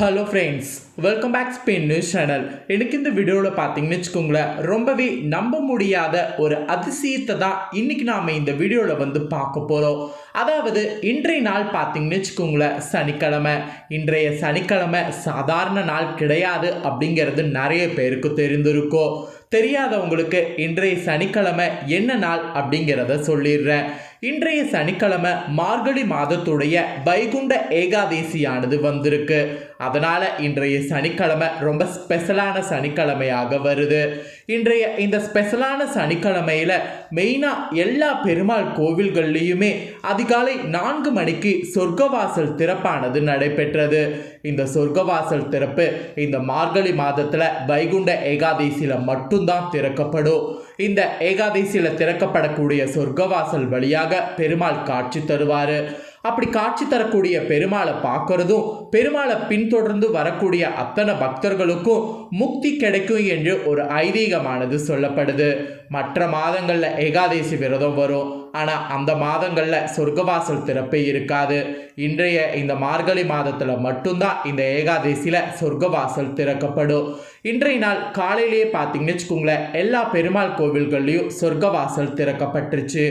Hello friends welcome back Spain news channel எனக்கு இந்த வீடியோவில் பார்த்தீங்கன்னு வச்சுக்கோங்களேன் ரொம்பவே நம்ப முடியாத ஒரு அதிசயத்தை தான் இன்னைக்கு நாம் இந்த வீடியோவில் வந்து பார்க்க போகிறோம் அதாவது இன்றைய நாள் பார்த்தீங்கன்னு வச்சுக்கோங்களேன் சனிக்கிழமை. இன்றைய சனிக்கிழமை சாதாரண நாள் கிடையாது அப்படிங்கிறது நிறைய பேருக்கு தெரிந்திருக்கும். தெரியாதவங்களுக்கு இன்றைய சனிக்கிழமை என்ன நாள் அப்படிங்கிறத சொல்லிடுறேன். இன்றைய சனிக்கிழமை மார்கழி மாதத்துடைய வைகுண்ட ஏகாதேசியானது வந்திருக்கு. அதனால் இன்றைய சனிக்கிழமை ரொம்ப ஸ்பெஷலான சனிக்கிழமையாக வருது. இன்றைய இந்த ஸ்பெஷலான சனிக்கிழமையில் மெயினாக எல்லா பெருமாள் கோவில்கள்லேயுமே அதிகாலை நான்கு மணிக்கு சொர்க்கவாசல் திறப்பானது நடைபெற்றது. இந்த சொர்க்கவாசல் திறப்பு இந்த மார்கழி மாதத்தில் வைகுண்ட ஏகாதேசியில் மட்டும்தான் திறக்கப்படும். இந்த ஏகாதேசியில் திறக்கப்படக்கூடிய சொர்க்கவாசல் வழியாக பெருமாள் காட்சி தருவார். அப்படி காட்சி தரக்கூடிய பெருமாளை பார்க்கறதும் பெருமாளை பின்தொடர்ந்து வரக்கூடிய அத்தனை பக்தர்களுக்கும் முக்தி கிடைக்கும் என்று ஒரு ஐதீகமானது சொல்லப்படுது. மற்ற மாதங்களில் ஏகாதேசி விரதம் வரும். ஆனால் அந்த மாதங்களில் சொர்க்கவாசல் திறப்பே இருக்காது. இன்றைய இந்த மார்கழி மாதத்தில் மட்டும்தான் இந்த ஏகாதேசியில் சொர்க்கவாசல் திறக்கப்படும். இன்றைய நாள் காலையிலேயே பார்த்தீங்கன்னு வச்சுக்கோங்களேன் எல்லா பெருமாள் கோவில்கள்லேயும் சொர்க்கவாசல் திறக்கப்பட்டுருச்சு.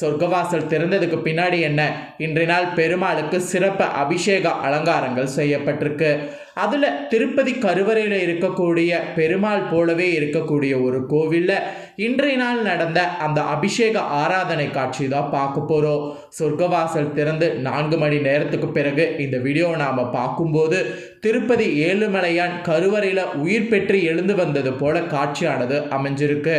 சொர்க்கவாசல் திறந்ததுக்கு பின்னாடி என்ன? இன்றைய நாள் பெருமாளுக்கு சிறப்பு அபிஷேக அலங்காரங்கள் செய்யப்பட்டிருக்கு. அதில் திருப்பதி கருவறையில் இருக்கக்கூடிய பெருமாள் போலவே இருக்கக்கூடிய ஒரு கோவிலில் இன்றைய நாள் நடந்த அந்த அபிஷேக ஆராதனை காட்சி தான் பார்க்க போகிறோம் சொர்க்கவாசல் திறந்து நான்கு மணி நேரத்துக்கு பிறகு இந்த வீடியோவை நாம் பார்க்கும்போது திருப்பதி ஏழுமலையான் கருவறையில் உயிர் பெற்று எழுந்து வந்தது போல காட்சியானது அமைஞ்சிருக்கு.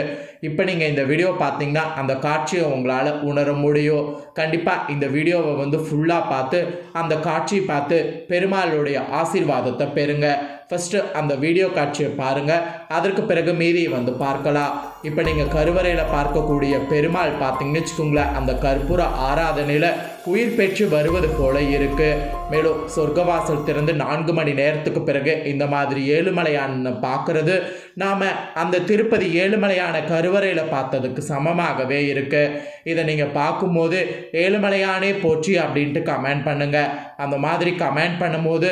இப்போ நீங்கள் இந்த வீடியோ பார்த்தீங்கன்னா அந்த காட்சியை உங்களால் உணர முடியும். கண்டிப்பாக இந்த வீடியோவை வந்து ஃபுல்லாக பார்த்து அந்த காட்சியை பார்த்து பெருமாளுடைய ஆசீர்வாதத்தை பெறுங்க. ஃபஸ்ட்டு அந்த வீடியோ காட்சியை பாருங்கள் அதற்கு பிறகு மீதி வந்து பார்க்கலாம். இப்போ நீங்கள் கருவறையில் பார்க்கக்கூடிய பெருமாள் பார்த்தீங்கன்னு வச்சுக்கோங்களேன் அந்த கற்பூர ஆராதனையில் உயிர் பெற்று வருவது போல இருக்குது மேலும் சொர்க்கவாசல் திறந்து நான்கு மணி நேரத்துக்கு பிறகு இந்த மாதிரி ஏழுமலையான பார்க்குறது நாம் அந்த திருப்பதி ஏழுமலையான கருவறையில் பார்த்ததுக்கு சமமாகவே இருக்குது இதை நீங்கள் பார்க்கும்போது ஏழுமலையானே போச்சு அப்படின்ட்டு கமெண்ட் பண்ணுங்கள் அந்த மாதிரி கமெண்ட் பண்ணும்போது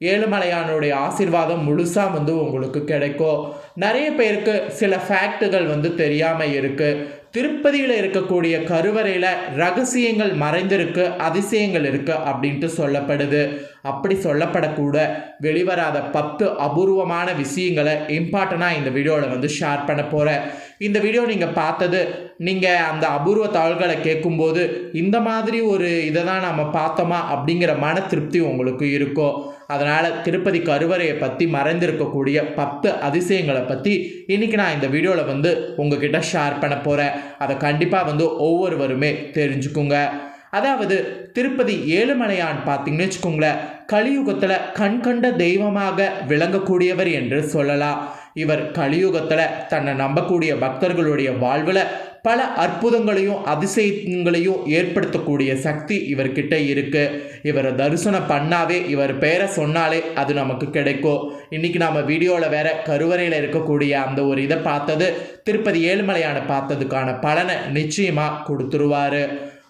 ஏழுமலையானுடைய ஆசீர்வாதம் முழுசாக வந்து உங்களுக்கு கிடைக்கும். நிறைய பேருக்கு சில ஃபேக்ட்டுகள் வந்து தெரியாமல் இருக்குது திருப்பதியில் இருக்கக்கூடிய கருவறையில் ரகசியங்கள் மறைந்திருக்கு அதிசயங்கள் இருக்கு அப்படின்ட்டு சொல்லப்படுது. அப்படி சொல்லப்படக்கூட வெளிவராத பத்து அபூர்வமான விஷயங்களை இம்பார்ட்டனாக இந்த வீடியோவில் வந்து ஷேர் பண்ண போகிறேன் இந்த வீடியோ நீங்கள் பார்த்தது நீங்கள் அந்த அபூர்வ தகவல்களை கேட்கும்போது இந்த மாதிரி ஒரு இதை தான் நம்ம பார்த்தோமா அப்படிங்கிற மன திருப்தி உங்களுக்கு இருக்கும். அதனால் திருப்பதி கருவறையை பற்றி மறைந்திருக்கக்கூடிய பத்து அதிசயங்களை பற்றி இன்றைக்கி நான் இந்த வீடியோவில் வந்து உங்ககிட்ட ஷேர் பண்ண போகிறேன் அதை கண்டிப்பாக வந்து ஒவ்வொருவருமே தெரிஞ்சுக்குங்க. அதாவது திருப்பதி ஏழுமலையான் பார்த்தீங்கன்னு வச்சுக்கோங்களேன் கலியுகத்தில் கண்கண்ட தெய்வமாக விளங்கக்கூடியவர் என்று சொல்லலாம். இவர் கலியுகத்தில் தன்னை நம்பக்கூடிய பக்தர்களுடைய வாழ்வில் பல அற்புதங்களையும் அதிசயங்களையும் ஏற்படுத்தக்கூடிய சக்தி இவர்கிட்ட இருக்கு. இவரை தரிசனம் பண்ணாவே இவர் பெயரை சொன்னாலே அது நமக்கு கிடைக்கும். இன்னைக்கு நாம வீடியோவில் வேற கருவறையில் இருக்கக்கூடிய அந்த ஒரு இதை பார்த்தது திருப்பதி ஏழுமலையான பார்த்ததுக்கான பலனை நிச்சயமாக கொடுத்துருவாரு.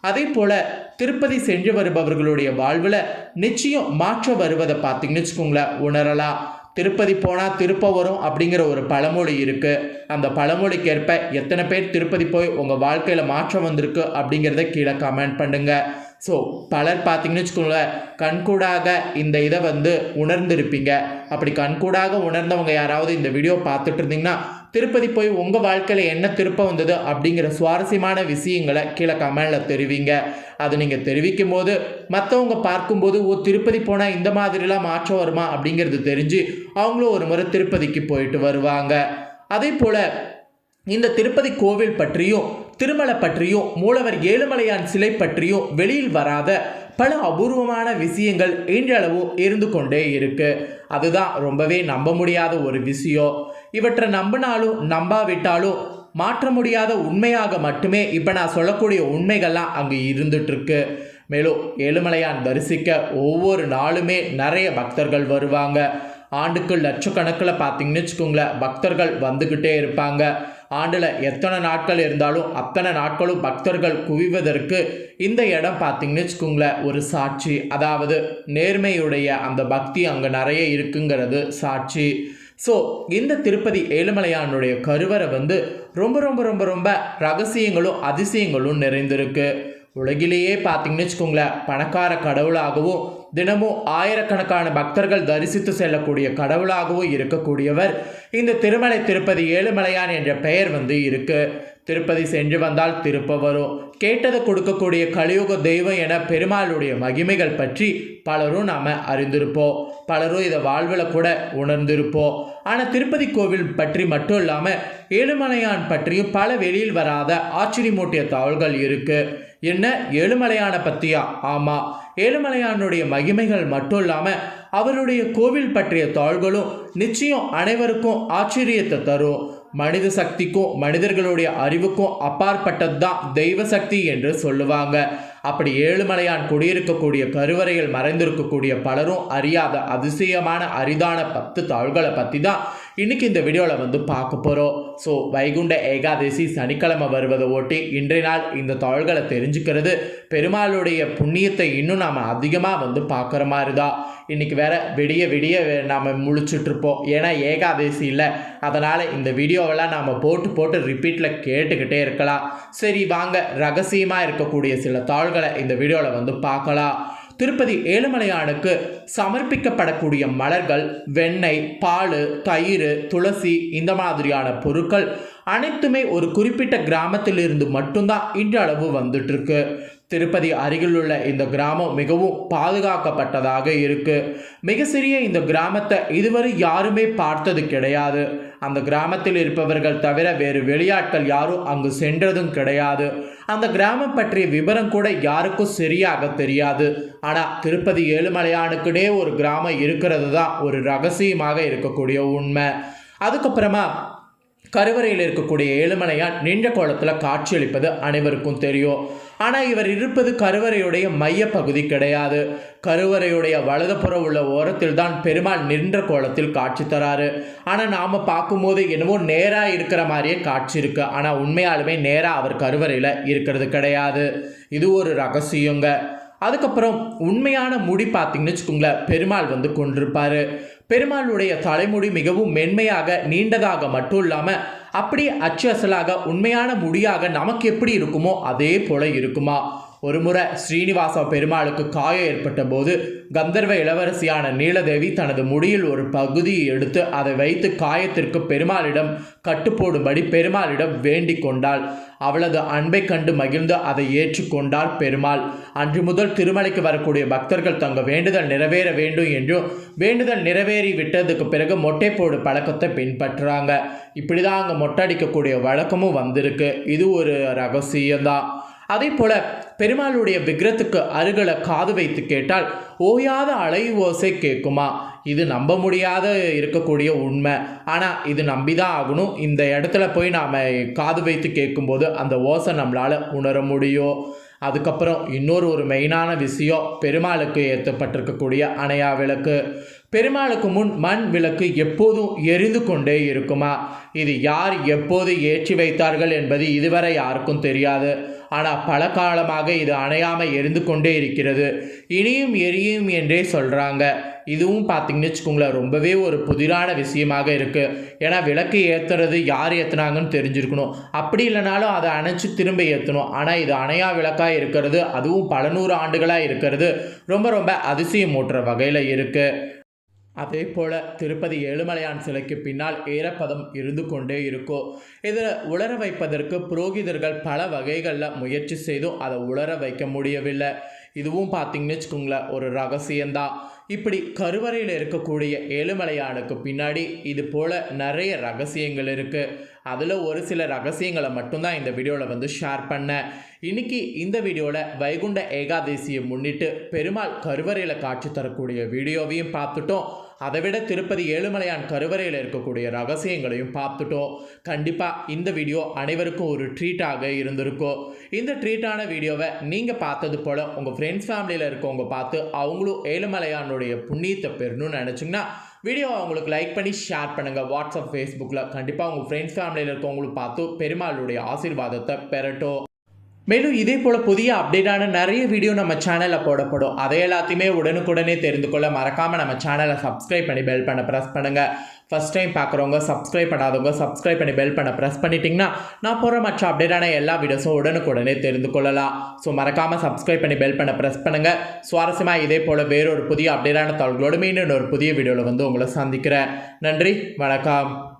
அதே போல திருப்பதி சென்று வருபவர்களுடைய வாழ்வில் நிச்சயம் மாற்றம் வருவதை பார்த்தீங்கன்னு வச்சுக்கோங்களேன் உணரலாம். திருப்பதி போனால் திருப்ப வரும் அப்படிங்கிற ஒரு பழமொழி இருக்குது அந்த பழமொழிக்கேற்ப எத்தனை பேர் திருப்பதி போய் உங்கள் வாழ்க்கையில் மாற்றம் வந்திருக்கு அப்படிங்கிறத கீழே கமெண்ட் பண்ணுங்கள் ஸோ பலர் பார்த்தீங்கன்னு வச்சுக்கோங்களேன் கண்கூடாக இந்த இதை வந்து உணர்ந்திருப்பீங்க. அப்படி கண்கூடாக உணர்ந்தவங்க யாராவது இந்த வீடியோ பார்த்துட்டு இருந்தீங்கன்னா திருப்பதி போய் உங்கள் வாழ்க்கையில் என்ன திருப்பம் வந்தது அப்படிங்கிற சுவாரஸ்யமான விஷயங்களை கீழே கமெண்டில் தெரிவிங்க. அது நீங்கள் தெரிவிக்கும் போது மற்றவங்க பார்க்கும்போது ஓ திருப்பதி போனால் இந்த மாதிரிலாம் மாற்றம் வருமா? அப்படிங்கிறது தெரிஞ்சு அவங்களும் ஒரு முறை திருப்பதிக்கு போயிட்டு வருவாங்க. அதே போல் இந்த திருப்பதி கோவில் பற்றியும் திருமலை பற்றியும் மூலவர் ஏழுமலையான் சிலை பற்றியும் வெளியில் வராத பல அபூர்வமான விஷயங்கள் இன்றளவும் இருந்து கொண்டே இருக்குது அதுதான் ரொம்பவே நம்ப முடியாத ஒரு விஷயம். இவற்றை நம்பினாலும் நம்பாவிட்டாலும் மாற்ற முடியாத உண்மையாக மட்டுமே இப்போ நான் சொல்லக்கூடிய உண்மைகள்லாம் அங்கே இருந்துட்டுருக்கு. மேலும் ஏழுமலையான் தரிசிக்க ஒவ்வொரு நாளுமே நிறைய பக்தர்கள் வருவாங்க. ஆண்டுக்கு லட்சக்கணக்கில் பார்த்தீங்கன்னு வச்சுக்கோங்களேன் பக்தர்கள் வந்துக்கிட்டே இருப்பாங்க. ஆண்டில் எத்தனை நாட்கள் இருந்தாலும் அத்தனை நாட்களும் பக்தர்கள் குவிவதற்கு இந்த இடம் பார்த்தீங்கன்னு வச்சுக்கோங்களேன் ஒரு சாட்சி. அதாவது நேர்மையுடைய அந்த பக்தி அங்கே நிறைய இருக்குங்கிறது சாட்சி. ஸோ இந்த திருப்பதி ஏழுமலையானுடைய கருவறை வந்து ரொம்ப ரொம்ப ரொம்ப ரொம்ப ரகசியங்களும் அதிசயங்களும் நிறைந்திருக்கு. உலகிலேயே பார்த்தீங்கன்னு வச்சுக்கோங்களேன் பணக்கார கடவுளாகவும் தினமும் ஆயிரக்கணக்கான பக்தர்கள் தரிசித்து செல்லக்கூடிய கடவுளாகவும் இருக்கக்கூடியவர் இந்த திருமலை திருப்பதி ஏழுமலையான் என்ற பெயர் வந்து இருக்குது திருப்பதி சென்று வந்தால் திருப்ப வரும் கேட்டதை கொடுக்கக்கூடிய கலியுக தெய்வம் என பெருமாளுடைய மகிமைகள் பற்றி பலரும் நாம் அறிந்திருப்போம். பலரும் இதை வாழ்வில் கூட உணர்ந்திருப்போம். ஆனால் திருப்பதி கோவில் பற்றி மட்டும் இல்லாமல் ஏழுமலையான் பற்றியும் பல வெளியில் வராத ஆச்சரியமூட்டிய தகவல்கள் இருக்குது என்ன? ஏழுமலையானை பற்றியா ஆமாம் ஏழுமலையானுடைய மகிமைகள் மட்டும் இல்லாமல் அவருடைய கோவில் பற்றிய தாள்களும் நிச்சயம் அனைவருக்கும் ஆச்சரியத்தை தரும். மனித சக்திக்கும் மனிதர்களுடைய அறிவுக்கும் அப்பாற்பட்டது தான் தெய்வ சக்தி என்று சொல்லுவாங்க. அப்படி ஏழுமலையான் குடியிருக்கக்கூடிய கருவறையில் மறைந்திருக்கக்கூடிய பலரும் அறியாத அதிசயமான அரிதான பத்து தாள்களை பற்றி தான் இன்னைக்கு இந்த வீடியோவில் வந்து பார்க்க போகிறோம் ஸோ வைகுண்ட ஏகாதசி சனிக்கிழமை வருவதை ஓட்டி இன்றைய நாள் இந்த தாள்களை தெரிஞ்சுக்கிறது. பெருமாளுடைய புண்ணியத்தை இன்னும் நாம் அதிகமாக வந்து பார்க்குற மாதிரி தான் இன்றைக்கி வேற விடிய விடிய நாம் முழிச்சிட்ருப்போம் ஏன்னா ஏகாதசி இல்லை. அதனால் இந்த வீடியோவெல்லாம் நாம் போட்டு போட்டு ரிப்பீட்டில் கேட்டுக்கிட்டே இருக்கலாம். சரி வாங்க ரகசியமாக இருக்கக்கூடிய சில தாள்களை இந்த வீடியோவில் வந்து பார்க்கலாம். திருப்பதி ஏழுமலையானுக்கு சமர்ப்பிக்கப்படக்கூடிய மலர்கள் வெண்ணெய் பால் தயிர் துளசி இந்த மாதிரியான பொருட்கள் அனைத்துமே ஒரு குறிப்பிட்ட கிராமத்திலிருந்து மட்டும்தான் இன்றளவு வந்துட்டு இருக்கு திருப்பதி அருகிலுள்ள இந்த கிராமம் மிகவும் பாதுகாக்கப்பட்டதாக இருக்கு. மிக சிறிய இந்த கிராமத்தை இதுவரை யாருமே பார்த்தது கிடையாது. அந்த கிராமத்தில் இருப்பவர்கள் தவிர வேறு வெளியாட்கள் யாரும் அங்கு சென்றதும் கிடையாது. அந்த கிராமம் பற்றிய விவரம் கூட யாருக்கும் சரியாக தெரியாது. ஆனால் திருப்பதி ஏழுமலையானுக்குனே ஒரு கிராமம் இருக்கிறது தான் ஒரு ரகசியமாக இருக்கக்கூடிய உண்மை. அதுக்கப்புறமா கருவறையில் இருக்கக்கூடிய ஏழுமலையான் நீண்ட கோலத்தில் காட்சியளிப்பது அனைவருக்கும் தெரியும். ஆனால் இவர் இருப்பது கருவறையுடைய மைய பகுதி கிடையாது. கருவறையுடைய வலதுபுறம் உள்ள ஓரத்தில் தான் பெருமாள் நின்ற கோலத்தில் காட்சி தராரு. ஆனால் நாம் பார்க்கும்போது என்னவோ நேராக இருக்கிற மாதிரியே காட்சி இருக்குது ஆனால் உண்மையாலுமே நேராக அவர் கருவறையில் இருக்கிறது கிடையாது. இது ஒரு ரகசியங்க. அதுக்கப்புறம் உண்மையான முடி பார்த்தீங்கன்னு வச்சுக்கோங்களேன் பெருமாள் வந்து கொண்டிருப்பார். பெருமாளுடைய தலைமுடி மிகவும் மென்மையாக நீண்டதாக மட்டும் இல்லாமல் அப்படி அச்சு அசலாக உண்மையான முடியாக நமக்கு எப்படி இருக்குமோ அதே போல இருக்குமா? ஒரு முறை ஸ்ரீனிவாச பெருமாளுக்கு காயம் ஏற்பட்ட போது கந்தர்வ இளவரசியான நீலதேவி தனது முடியில் ஒரு பகுதியை எடுத்து அதை வைத்து காயத்திற்கு பெருமாளிடம் கட்டுப்போடும்படி பெருமாளிடம் வேண்டிக் கொண்டாள். அவளது அன்பை கண்டு மகிழ்ந்து அதை ஏற்றுக்கொண்டார் பெருமாள். அன்று முதல் திருமலைக்கு வரக்கூடிய பக்தர்கள் தங்க வேண்டுதல் நிறைவேற வேண்டும் என்றும் வேண்டுதல் நிறைவேறி விட்டதுக்கு பிறகு மொட்டை போடு பழக்கத்தை பின்பற்றுறாங்க. இப்படி தான் அங்கே மொட்டை அடிக்கக்கூடிய வழக்கமும் வந்திருக்கு. இது ஒரு ரகசியம்தான். அதே போல பெருமாளுடைய விக்கிரத்துக்கு அருகில காது வைத்து கேட்டால் ஓயாத அலை ஓசை கேட்குமா? இது நம்ப முடியாத இருக்கக்கூடிய உண்மை. ஆனால் இது நம்பி தான் ஆகணும். இந்த இடத்துல போய் நாம் காது வைத்து கேட்கும்போது அந்த ஓசை நம்மளால் உணர முடியும். அதுக்கப்புறம் இன்னொரு ஒரு மெயினான விஷயம் பெருமாளுக்கு ஏற்றப்பட்டிருக்கக்கூடிய அணையா விளக்கு. பெருமாளுக்கு முன் மண் விளக்கு எப்போதும் எரிந்து கொண்டே இருக்குமா? இது யார் எப்போது ஏற்றி வைத்தார்கள் என்பது இதுவரை யாருக்கும் தெரியாது. ஆனால் பல காலமாக இது அணையாமல் எரிந்து கொண்டே இருக்கிறது. இனியும் எரியும் என்றே சொல்கிறாங்க இதுவும் பார்த்தீங்கன்னு வச்சுக்கோங்களேன் ரொம்பவே ஒரு புதிரான விஷயமாக இருக்குது ஏன்னா விளக்கு ஏற்றுறது யார் ஏற்றுனாங்கன்னு தெரிஞ்சிருக்கணும். அப்படி இல்லைனாலும் அதை அணைச்சி திரும்ப ஏற்றணும் ஆனால் இது அணையா விளக்காக இருக்கிறது அதுவும் பல நூறு ஆண்டுகளாக இருக்கிறது. ரொம்ப ரொம்ப அதிசயம் ஊட்டுற வகையில் இருக்குது அதே போல் திருப்பதி ஏழுமலையான் சிலைக்கு பின்னால் ஏரப்பதம் இருந்து கொண்டே இருக்கும் இதில் உலர வைப்பதற்கு புரோகிதர்கள் பல வகைகளில் முயற்சி செய்தும் அதை உலர வைக்க முடியவில்லை. இதுவும் பார்த்தீங்கன்னு வச்சுக்கோங்களேன் ஒரு ரகசியம்தான். இப்படி கருவறையில் இருக்கக்கூடிய ஏழுமலையானுக்கு பின்னாடி இது போல் நிறைய ரகசியங்கள் இருக்குது அதில் ஒரு சில ரகசியங்களை மட்டும்தான் இந்த வீடியோவில் வந்து ஷேர் பண்ணேன் இன்னைக்கு இந்த வீடியோவில் வைகுண்ட ஏகாதசியை முன்னிட்டு பெருமாள் கருவறையில் காட்சி தரக்கூடிய வீடியோவையும் பார்த்துட்டோம். அதை விட திருப்பதி ஏழுமலையான் கருவறையில் இருக்கக்கூடிய ரகசியங்களையும் பார்த்துட்டோம். கண்டிப்பாக இந்த வீடியோ அனைவருக்கும் ஒரு ட்ரீட்டாக இருந்திருக்கும். இந்த ட்ரீட்டான வீடியோவை நீங்கள் பார்த்தது போல் உங்கள் ஃப்ரெண்ட்ஸ் ஃபேமிலியில் இருக்கவங்க பார்த்து அவங்களும் ஏழுமலையானுடைய புண்ணியத்தை பெறணும்னு நினச்சிங்கன்னா வீடியோ அவங்களுக்கு லைக் பண்ணி ஷேர் பண்ணுங்கள் வாட்ஸ்அப் ஃபேஸ்புக்கில் கண்டிப்பாக உங்கள் ஃப்ரெண்ட்ஸ் ஃபேமிலியில் இருக்கவங்களுக்கு பார்த்து பெருமாளுடைய ஆசீர்வாதத்தை பெறட்டும். மேலும் இதே போல் புதிய அப்டேட்டான நிறைய வீடியோ நம்ம சேனலில் போடப்படும். அதை எல்லாத்தையுமே உடனுக்குடனே தெரிந்து கொள்ள மறக்காமல் நம்ம சேனலை சப்ஸ்கிரைப் பண்ணி பெல் பண்ண ப்ரெஸ் பண்ணுங்கள் ஃபஸ்ட் டைம் பார்க்குறவங்க சப்ஸ்கிரைப் பண்ணாதவங்க சப்ஸ்கிரைப் பண்ணி பெல் பண்ண ப்ரெஸ் பண்ணிட்டீங்கன்னா நான் போகிற மற்ற அப்டேட்டான எல்லா வீடியோஸும் உடனுக்குடனே தெரிந்து கொள்ளலாம். ஸோ மறக்காமல் சப்ஸ்கிரைப் பண்ணி பெல் பண்ண ப்ரெஸ் பண்ணுங்கள் சுவாரஸ்யமாக இதே போல் வேறொரு புதிய அப்டேட்டான தகவல்களோடு மீண்டும் ஒரு புதிய வீடியோவில் வந்து உங்களை சந்திக்கிறேன். நன்றி வணக்கம்.